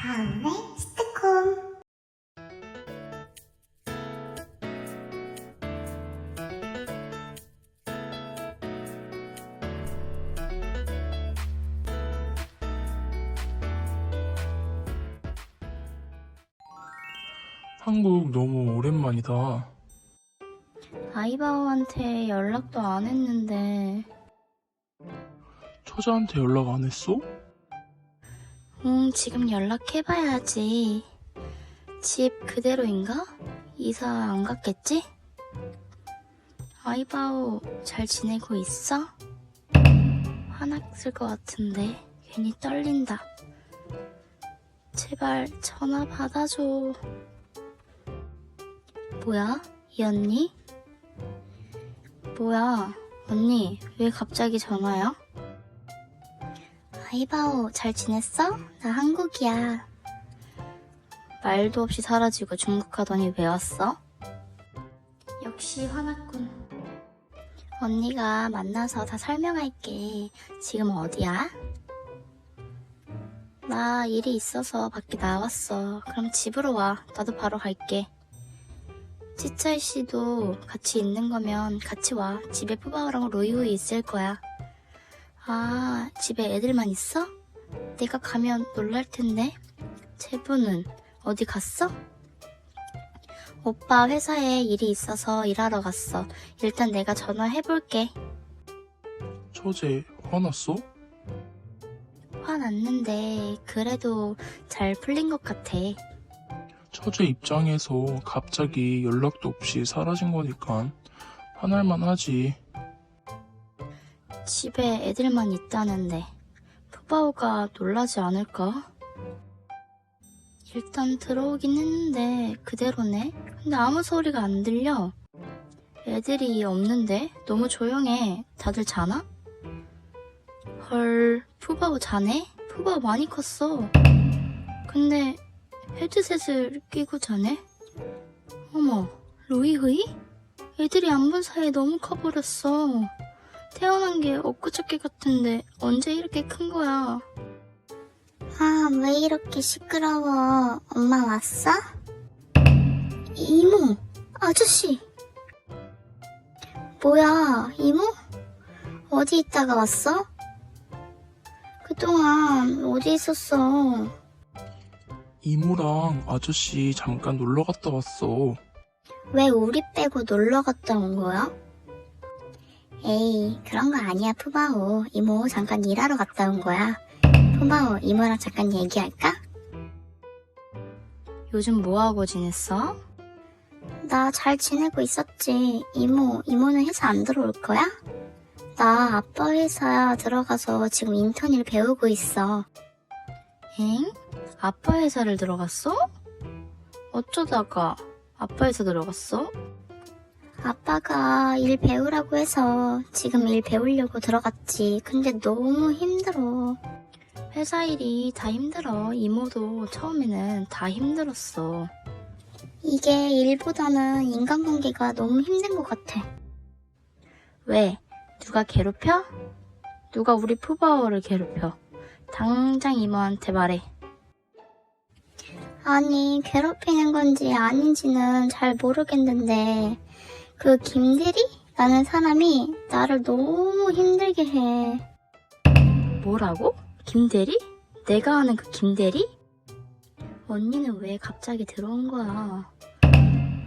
다음에 스티콤 한국 너무 오랜만이다. 아이바오한테 연락도 안 했는데, 처자한테 연락 안 했어? 응, 지금 연락해봐야지. 집 그대로인가? 이사 안 갔겠지? 아이바오 잘 지내고 있어? 화났을 것 같은데 괜히 떨린다. 제발 전화 받아줘. 뭐야? 이 언니? 뭐야? 언니, 왜 갑자기 전화야? 아이바오, 잘 지냈어? 나 한국이야. 말도 없이 사라지고 중국 가더니 왜 왔어? 역시 화났군. 언니가 만나서 다 설명할게. 지금 어디야? 나 일이 있어서 밖에 나왔어. 그럼 집으로 와. 나도 바로 갈게. 치차이 씨도 같이 있는 거면 같이 와. 집에 푸바오랑 로이호이 있을 거야. 아, 집에 애들만 있어? 내가 가면 놀랄 텐데. 제부는 어디 갔어? 오빠 회사에 일이 있어서 일하러 갔어. 일단 내가 전화해볼게. 처제 화났어? 화났는데 그래도 잘 풀린 것 같아. 처제 입장에서 갑자기 연락도 없이 사라진 거니까 화날만 하지. 집에 애들만 있다는데 푸바오가 놀라지 않을까? 일단 들어오긴 했는데 그대로네. 근데 아무 소리가 안 들려. 애들이 없는데 너무 조용해. 다들 자나? 헐, 푸바오 자네? 푸바오 많이 컸어. 근데 헤드셋을 끼고 자네? 어머, 로이흐이? 애들이 안 본 사이에 너무 커버렸어. 태어난 게 엊그저께 같은데 언제 이렇게 큰 거야? 아, 왜 이렇게 시끄러워? 엄마 왔어? 이모, 아저씨. 뭐야, 이모? 어디 있다가 왔어? 그동안 어디 있었어? 이모랑 아저씨 잠깐 놀러 갔다 왔어. 왜 우리 빼고 놀러 갔다 온 거야? 에이, 그런 거 아니야, 푸바오. 이모 잠깐 일하러 갔다 온 거야. 푸바오, 이모랑 잠깐 얘기할까? 요즘 뭐하고 지냈어? 나 잘 지내고 있었지. 이모, 이모는 회사 안 들어올 거야? 나 아빠 회사 들어가서 지금 인턴 일 배우고 있어. 엥? 아빠 회사를 들어갔어? 어쩌다가 아빠 회사 들어갔어? 아빠가 일 배우라고 해서 지금 일 배우려고 들어갔지. 근데 너무 힘들어. 회사 일이 다 힘들어. 이모도 처음에는 다 힘들었어. 이게 일보다는 인간관계가 너무 힘든 것 같아. 왜? 누가 괴롭혀? 누가 우리 푸바오를 괴롭혀? 당장 이모한테 말해. 아니, 괴롭히는 건지 아닌지는 잘 모르겠는데, 그 김대리? 라는 사람이 나를 너무 힘들게 해. 뭐라고? 김대리? 내가 아는 그 김대리? 언니는 왜 갑자기 들어온 거야?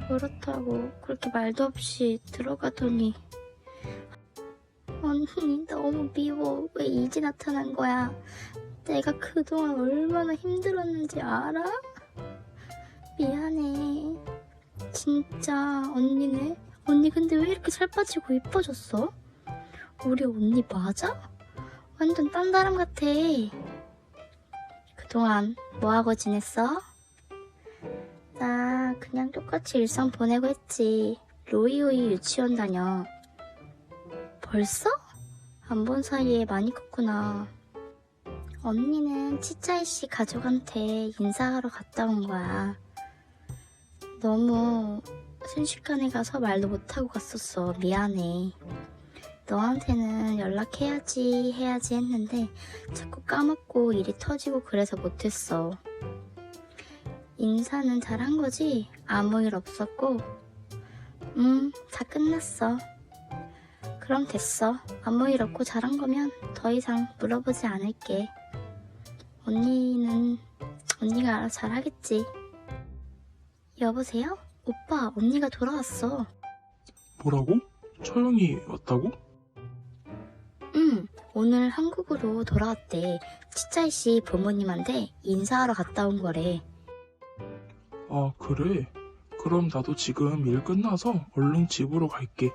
그렇다고 그렇게 말도 없이 들어가더니 언니 너무 미워. 왜 이제 나타난 거야? 내가 그동안 얼마나 힘들었는지 알아? 미안해. 진짜 언니네? 언니 근데 왜 이렇게 살 빠지고 이뻐졌어? 우리 언니 맞아? 완전 딴 사람 같아. 그동안 뭐하고 지냈어? 나 그냥 똑같이 일상 보내고 했지. 로이오이 유치원 다녀. 벌써? 안 본 사이에 많이 컸구나. 언니는 치차이 씨 가족한테 인사하러 갔다 온 거야. 너무 순식간에 가서 말도 못하고 갔었어. 미안해. 너한테는 연락해야지 해야지 했는데 자꾸 까먹고 일이 터지고 그래서 못했어. 인사는 잘 한 거지? 아무 일 없었고? 음, 다 끝났어. 그럼 됐어. 아무 일 없고 잘한 거면 더 이상 물어보지 않을게. 언니는 언니가 알아서 잘 하겠지. 여보세요? 오빠, 언니가 돌아왔어. 뭐라고? 처형이 왔다고? 응, 오늘 한국으로 돌아왔대. 치짜이 씨 부모님한테 인사하러 갔다 온 거래. 아, 그래? 그럼 나도 지금 일 끝나서 얼른 집으로 갈게.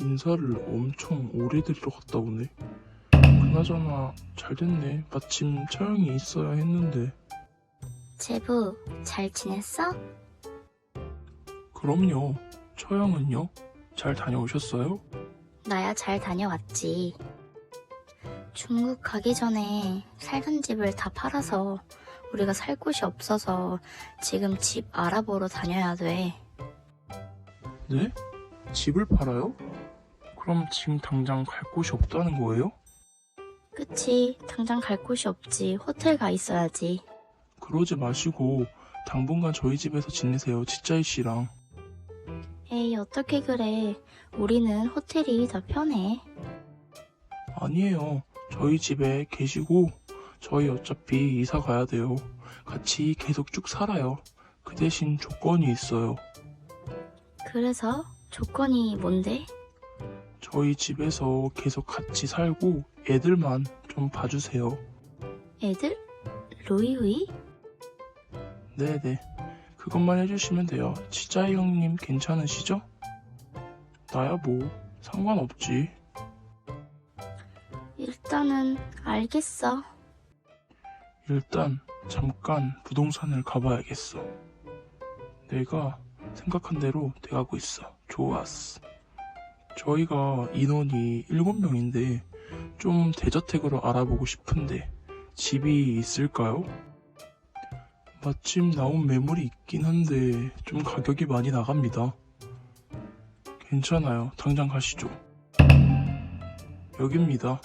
인사를 엄청 오래 드리러 갔다 오네. 그나저나 잘 됐네. 마침 처형이 있어야 했는데. 제부, 잘 지냈어? 그럼요. 처형은요? 잘 다녀오셨어요? 나야 잘 다녀왔지. 중국 가기 전에 살던 집을 다 팔아서 우리가 살 곳이 없어서 지금 집 알아보러 다녀야 돼. 네? 집을 팔아요? 그럼 지금 당장 갈 곳이 없다는 거예요? 그치, 당장 갈 곳이 없지. 호텔 가 있어야지. 그러지 마시고 당분간 저희 집에서 지내세요. 치짜이 씨랑. 에이, 어떻게 그래. 우리는 호텔이 더 편해. 아니에요. 저희 집에 계시고 저희 어차피 이사 가야 돼요. 같이 계속 쭉 살아요. 그 대신 조건이 있어요. 그래서 조건이 뭔데? 저희 집에서 계속 같이 살고 애들만 좀 봐주세요. 애들? 로이우이? 네네. 그것만 해주시면 돼요. 치짜이 형님 괜찮으시죠? 나야 뭐 상관없지. 일단은 알겠어. 일단 잠깐 부동산을 가봐야겠어. 내가 생각한 대로 돼가고 있어. 좋았어. 저희가 인원이 7명인데 좀 대저택으로 알아보고 싶은데 집이 있을까요? 마침 나온 매물이 있긴 한데 좀 가격이 많이 나갑니다. 괜찮아요. 당장 가시죠. 여기입니다.